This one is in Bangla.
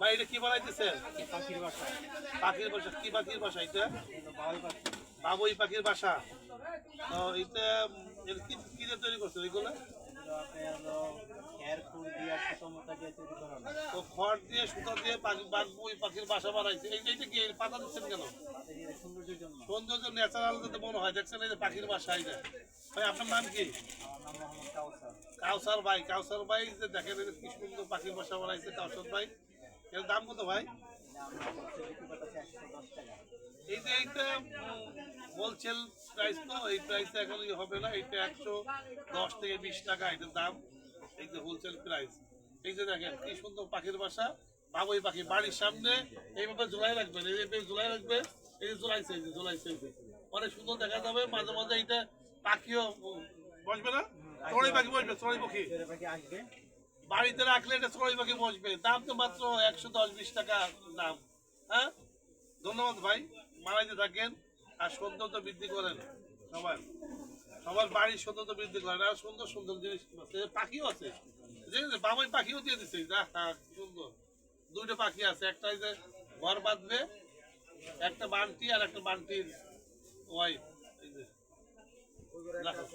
ভাই এটা কি বানাইতেছেন? পাখির বাসা। পাখির বাসা কি পাখির বাসা এটা? বাবুই পাখির বাসা। তো এটা কি কি দিয়ে তৈরি করছেন এগুলো? তো খড় দিয়ে সুতা দিয়ে পাখির বাসা বানাইছে এই এইটা কি পাতা দিচ্ছেন কেন? সৌন্দর্য ন্যাচারাল যাতে মনে হয়। দেখছেন এই যে পাখির বাসা এই ভাই আপনার নাম কি? কাউসার। ভাই কাউসার ভাই যে দেখেন কি সুন্দর পাখির বাসা বানাইছে কাউসার ভাই। এর দাম কত ভাই? এই যে এইটা হোলসেল প্রাইস তো এই প্রাইসে এখন হবে না এইটা একশো দশ থেকে বিশ টাকা এটার দাম এই যে হোলসেল প্রাইস এই যে দেখেন কি সুন্দর পাখির বাসা বাবুই পাখি বাড়ির সামনে এইভাবে ঝুলাই রাখবেন এইভাবে ঝুলাই রাখবে এই যে ঝুলাইছে এই যে ঝুলাইছে অনেক সুন্দর দেখা যাবে মাঝে মাঝে এইটা পাখিও বসবে না? চড়াই পাখি বসবে চড়াই পাখি। পাখি আসবে। বাড়িতে রাখলে এটা চড়াই পাখি বসবে। দাম তো মাত্র একশো দশ বিশ টাকা দাম। হ্যাঁ? ধন্যবাদ ভাই মারাইতে থাকেন। আর সৌন্দর্য বৃদ্ধি করেন সবার। সবার বাড়ির সৌন্দর্য বৃদ্ধি করেন। আর সুন্দর সুন্দর জিনিস পাখিও আছে। দেখেছেন বাবাই পাখিও দিয়ে দিচ্ছে সুন্দর। দুইটা পাখি আছে। একটা যে ঘর বাঁধবে একটা বান্টি আর একটা বান্টির ওয়াইফ এই যে।